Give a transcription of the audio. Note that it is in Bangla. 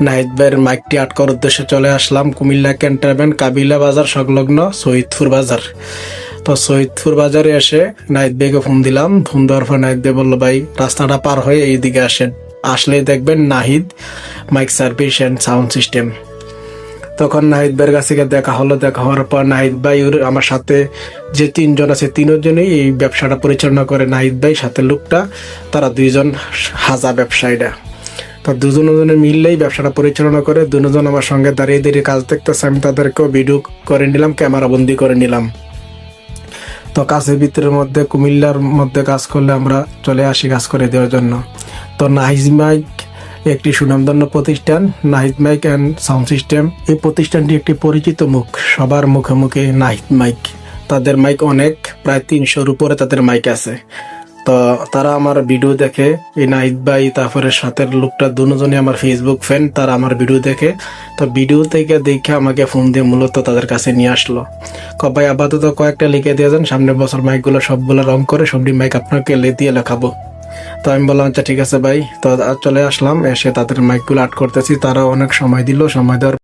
নাহিদ মাইকটি আটকার উদ্দেশ্যে চলে আসলাম কুমিল্লা ক্যান্টনমেন্ট কাবিলা বাজার সংলগ্ন শহীদপুর বাজার। তো শহীদপুর বাজারে এসে নাহিদ ভাইকে ফোন দিলাম। ফোন দেওয়ার পর নাহিদ ভাই বলল, ভাই, রাস্তাটা পার হয়ে এইদিকে আসেন। আসলেই দেখবেন Nahid mic service and sound system. তখন নাহিদ ভাইয়ের কাছে দেখা হলো। দেখা হওয়ার পর নাহিদ ভাই আমার সাথে যে তিনজন আছে, তিনজনই এই ব্যবসাটা পরিচালনা করে। নাহিদ ভাই, সাথে লোকটা, তারা দুইজন হাজা ব্যবসায়ীরা। তো দুজন দুজনে মিললেই ব্যবসাটা পরিচালনা করে। দুজন আমার সঙ্গে দাঁড়িয়ে দাঁড়িয়ে কাজ দেখতেছে। আমি তাদেরকেও ভিডিও করে নিলাম, ক্যামেরা বন্দি করে নিলাম। তো কাজের ভিতরের মধ্যে, কুমিল্লার মধ্যে কাজ করলে আমরা চলে আসি কাজ করে দেওয়ার জন্য। তো নাহিজ মাইক একটি সুনামধন্য প্রতিষ্ঠান, Nahid mic and sound system. এই প্রতিষ্ঠানটি একটি পরিচিত মুখ। সবার মুখে মুখে নাহিদ মাইক। তাদের মাইক অনেক, প্রায় তিনশোর উপরে তাদের মাইক আছে। তো তারা আমার ভিডিও দেখে, এই নাহিদ ভাই, তারপরে সাথের লোকটা দুজনই আমার ফেসবুক ফ্যান তারা আমার ভিডিও দেখে। তো ভিডিও থেকে দেখে আমাকে ফোন দিয়ে মূলত তাদের কাছে নিয়ে আসলো। ক ভাই, আপাতত কয়েকটা লিখে দিয়ে যান সামনের বছর মাইকগুলো সবগুলো রং করে সবটি মাইক আপনাকে লে দিয়ে লেখাবো। তো আমি বললাম আচ্ছা ঠিক আছে ভাই। তো চলে আসলাম, এসে তাদের মাইকগুলো আট করতেছি তারা অনেক সময় দিল, সময় দেওয়ার